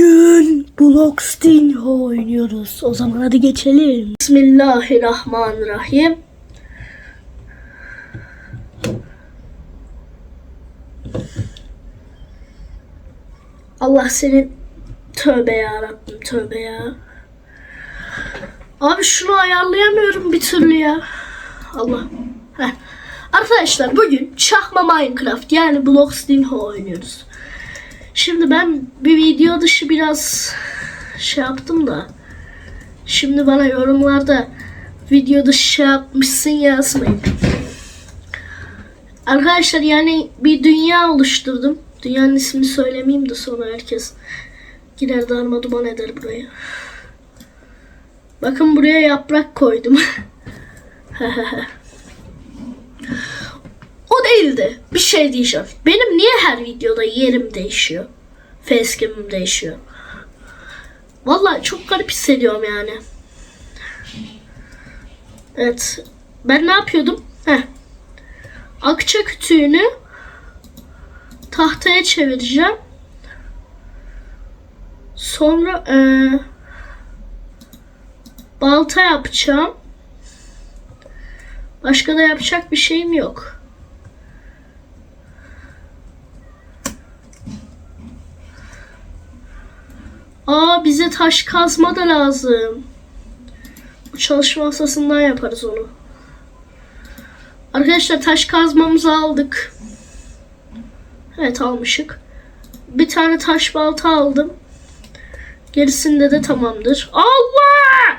Bugün Blocksteinho oynuyoruz. O zaman hadi geçelim. Bismillahirrahmanirrahim. Allah senin tövbe ya Rabbim tövbe ya. Abi şunu ayarlayamıyorum bir türlü ya. Allah. Heh. Arkadaşlar bugün Şahma Minecraft yani Blocksteinho oynuyoruz. Şimdi ben bir video dışı biraz şey yaptım da. Şimdi bana yorumlarda video dışı şey yapmışsın yazmayın. Arkadaşlar yani bir dünya oluşturdum. Dünyanın ismini söylemeyeyim de sonra herkes girer darma duman eder burayı. Bakın buraya yaprak koydum. değildi. Bir şey diyeceğim. Benim niye her videoda yerim değişiyor? Facecam'im değişiyor. Vallahi çok garip hissediyorum yani. Evet. Ben ne yapıyordum? Heh. Akça kütüğünü tahtaya çevireceğim. Sonra eee balta yapacağım. Başka da yapacak bir şeyim yok. Aa bize taş kazma da lazım. Bu çalışma masasından yaparız onu. Arkadaşlar taş kazmamızı aldık. Evet almışık. Bir tane taş balta aldım. Gerisinde de tamamdır. Allah!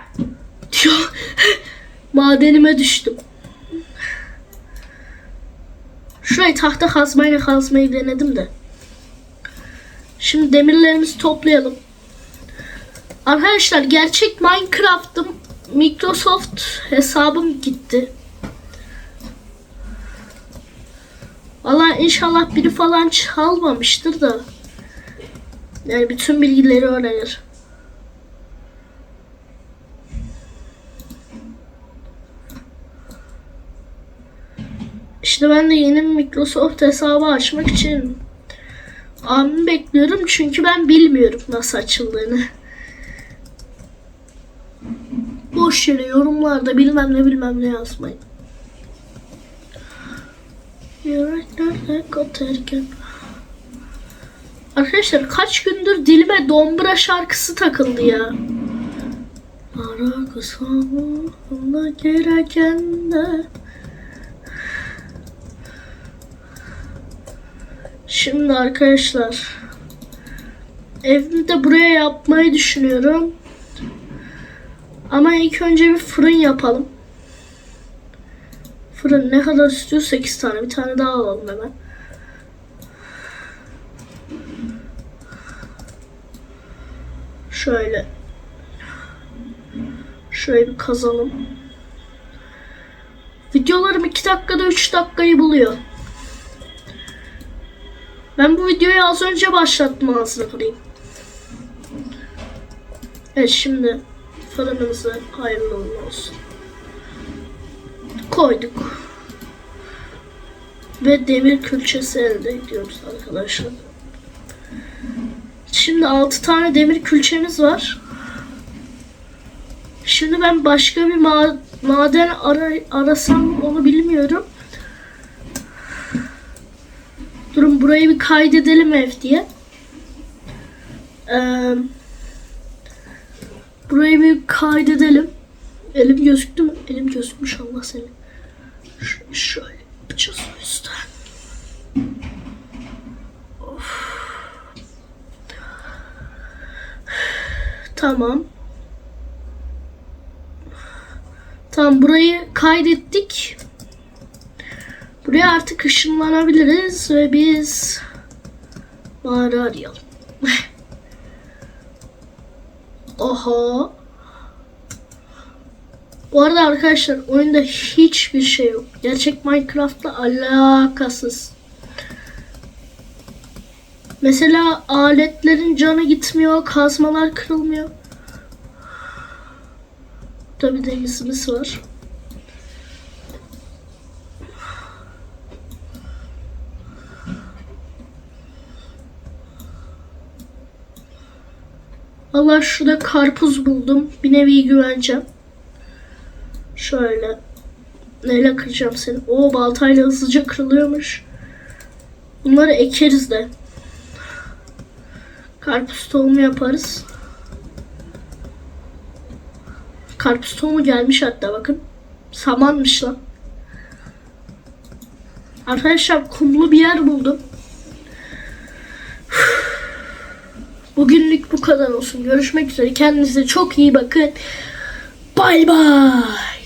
Diyor. Madenime düştüm. Şurayı tahta kazmayla kazmayı denedim de. Şimdi demirlerimizi toplayalım. Arkadaşlar gerçek Minecraft'ım Microsoft hesabım gitti. Valla inşallah biri falan çalmamıştır da. Yani bütün bilgileri öğrenir. İşte ben de yeni Microsoft hesabı açmak için abimi bekliyorum çünkü ben bilmiyorum nasıl açıldığını. Boş yere yorumlarda bilmem ne bilmem ne yazmayın. Arkadaşlar kaç gündür dilime dombra şarkısı takıldı ya. Ara kısamında gereken de. Şimdi arkadaşlar evimi de buraya yapmayı düşünüyorum. Ama ilk önce bir fırın yapalım. Fırın ne kadar istiyor? 8 tane. Bir tane daha alalım hemen. Şöyle. Şöyle bir kazalım. Videolarım 2 dakikada 3 dakikayı buluyor. Ben bu videoyu az önce başlattım ağzına kırayım. Evet şimdi fırınımızı hayırlı uğurlu olsun. Koyduk. Ve demir külçesi elde ediyoruz arkadaşlar. Şimdi 6 tane demir külçemiz var. Şimdi ben başka bir ma- maden ara- arasam onu bilmiyorum. Durun burayı bir kaydedelim ev diye. Ee, burayı bir kaydedelim. Elim gözüktü mü? Elim gözükmüş Allah seni. Ş- şöyle yapacağız o yüzden. Of. Tamam. Tamam burayı kaydettik. Buraya artık ışınlanabiliriz ve biz mağara arayalım. Oha. Bu arada arkadaşlar oyunda hiçbir şey yok. Gerçek Minecraft'la alakasız. Mesela aletlerin canı gitmiyor, kazmalar kırılmıyor. Tabi denizimiz var. Allah şurada karpuz buldum. Bir nevi güveneceğim. Şöyle. Neyle kıracağım seni? O baltayla hızlıca kırılıyormuş. Bunları ekeriz de. Karpuz tohumu yaparız. Karpuz tohumu gelmiş hatta bakın. Samanmış lan. Arkadaşlar kumlu bir yer buldum. Bugünlük bu kadar olsun. Görüşmek üzere. Kendinize çok iyi bakın. Bay bay.